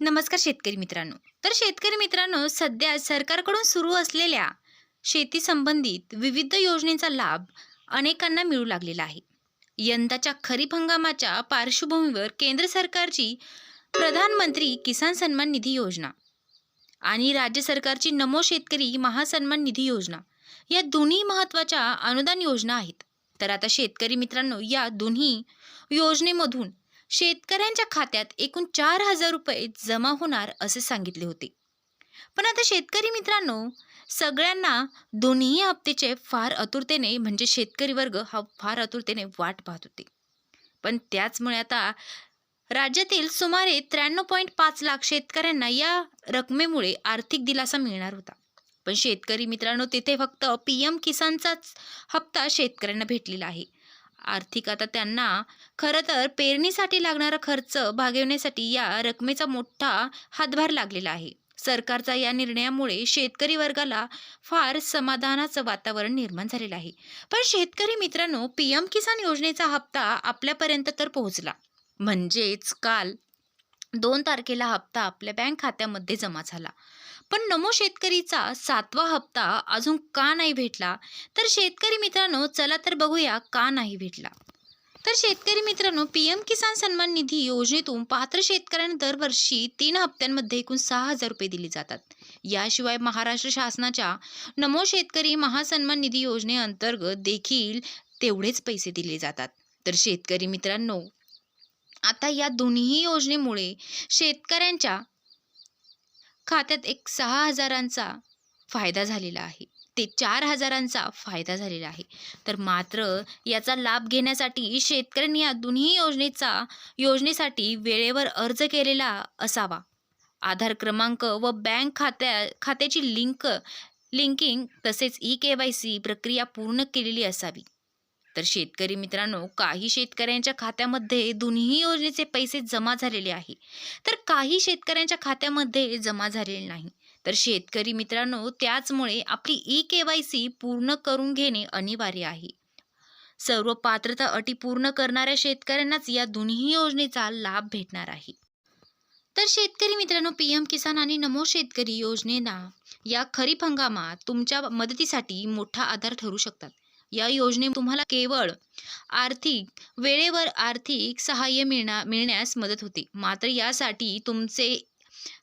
नमस्कार शेतकरी मित्रांनो. तर शेतकरी मित्रांनो सध्या सरकारकडून सुरू असलेल्या शेती संबंधित विविध योजनेचा लाभ अनेकांना मिळू लागलेला आहे. यंदाच्या खरीप हंगामाच्या पार्श्वभूमीवर केंद्र सरकारची प्रधानमंत्री किसान सन्मान निधी योजना आणि राज्य सरकारची नमो शेतकरी महासन्मान निधी योजना या दोन्ही महत्त्वाच्या अनुदान योजना आहेत. तर आता शेतकरी मित्रांनो या दोन्ही योजनेमधून शेतकऱ्यांच्या खात्यात एकूण चार हजार रुपये जमा होणार असे सांगितले होते. पण आता शेतकरी मित्रांनो सगळ्यांना दोन्ही हप्त्याचे फार आतुरतेने म्हणजे शेतकरी वर्ग हा फार आतुरतेने वाट पाहत होते. पण त्याचमुळे आता राज्यातील सुमारे त्र्याण्णव पॉईंट पाच लाख शेतकऱ्यांना या रकमेमुळे आर्थिक दिलासा मिळणार होता. पण शेतकरी मित्रांनो तिथे फक्त पी एम किसानचाच हप्ता शेतकऱ्यांना भेटलेला आहे. आर्थिक. आता त्यांना खरं तर पेरणीसाठी लागणारा खर्च भागवण्यासाठी या रकमेचा मोठा हातभार लागलेला आहे. सरकारचा या निर्णयामुळे शेतकरी वर्गाला फार समाधानाचं वातावरण निर्माण झालेलं आहे. पण शेतकरी मित्रांनो पी एम किसान योजनेचा हप्ता आपल्यापर्यंत तर पोहोचला. म्हणजेच काल दोन तारखेला हप्ता आपल्या बँक खात्यामध्ये जमा झाला. पण नमो शेतकरीचा सातवा हप्ता अजून का नाही भेटला? तर शेतकरी मित्रांनो चला तर बघूया का नाही भेटला. तर शेतकरी मित्रांनो पी एम किसान सन्मान निधी योजनेतून पात्र शेतकऱ्यांना दरवर्षी तीन हप्त्यांमध्ये एकूण सहा हजार रुपये दिले जातात. याशिवाय महाराष्ट्र शासनाच्या नमो शेतकरी महासन्मान निधी योजनेअंतर्गत देखील तेवढेच पैसे दिले जातात. तर शेतकरी मित्रांनो आता या दोन्ही योजनेमुळे शेतकऱ्यांच्या खात्यात एक सहा हजारांचा फायदा झालेला आहे. ते चार हजारांचा फायदा झालेला आहे. तर मात्र याचा लाभ घेण्यासाठी शेतकऱ्यांनी या दोन्ही योजनेचा योजनेसाठी वेळेवर अर्ज केलेला असावा. आधार क्रमांक व बँक खात्या खात्याची लिंक लिंकिंग तसेच ई के वाय सी प्रक्रिया पूर्ण केलेली असावी. तर शेतकरी मित्रांनो काही शेतकऱ्यांच्या खात्यामध्ये दोन्ही योजनेचे पैसे जमा झालेले आहे. तर काही शेतकऱ्यांच्या खात्यामध्ये जमा झालेले नाही. तर शेतकरी मित्रांनो त्याचमुळे आपली ई के वाय सी पूर्ण करून घेणे अनिवार्य आहे. सर्व पात्रता अटी पूर्ण करणाऱ्या शेतकऱ्यांनाच या दोन्ही योजनेचा लाभ भेटणार आहे. तर शेतकरी मित्रांनो पी एम किसान आणि नमो शेतकरी योजनेना या खरीप हंगामात तुमच्या मदतीसाठी मोठा आधार ठरू शकतात. या योजने तुम्हाला केवळ आर्थिक वेळेवर आर्थिक सहाय्य मिळणार मिळण्यास मदत होते. मात्र यासाठी तुमचे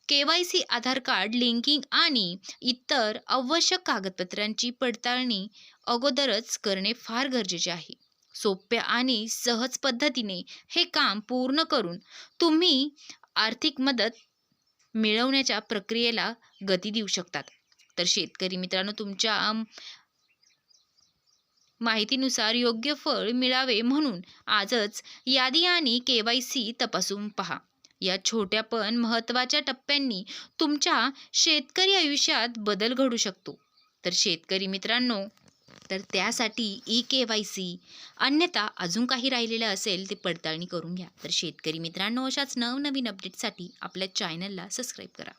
K Y C Aadhaar card linking आणि इतर आवश्यक कागदपत्रांची पडताळणी अगोदरच करणे फार गरजेचे आहे. सोप्या आणि सहज पद्धतीने हे काम पूर्ण करून तुम्ही आर्थिक मदत मिळवण्याच्या प्रक्रियेला गती देऊ शकतात. तर शेतकरी मित्रांनो तुमच्या माहितीनुसार योग्य फळ मिळावे म्हणून आजच यादी आणि के वाय सी तपासून पहा. या छोट्या पण महत्त्वाच्या टप्प्यांनी तुमच्या शेतकरी आयुष्यात बदल घडू शकतो. तर शेतकरी मित्रांनो तर त्यासाठी ई के वाय सी अन्यथा अजून काही राहिलेलं असेल ते पडताळणी करून घ्या. तर शेतकरी मित्रांनो अशाच नवनवीन अपडेटसाठी आपल्या चॅनलला सबस्क्राईब करा.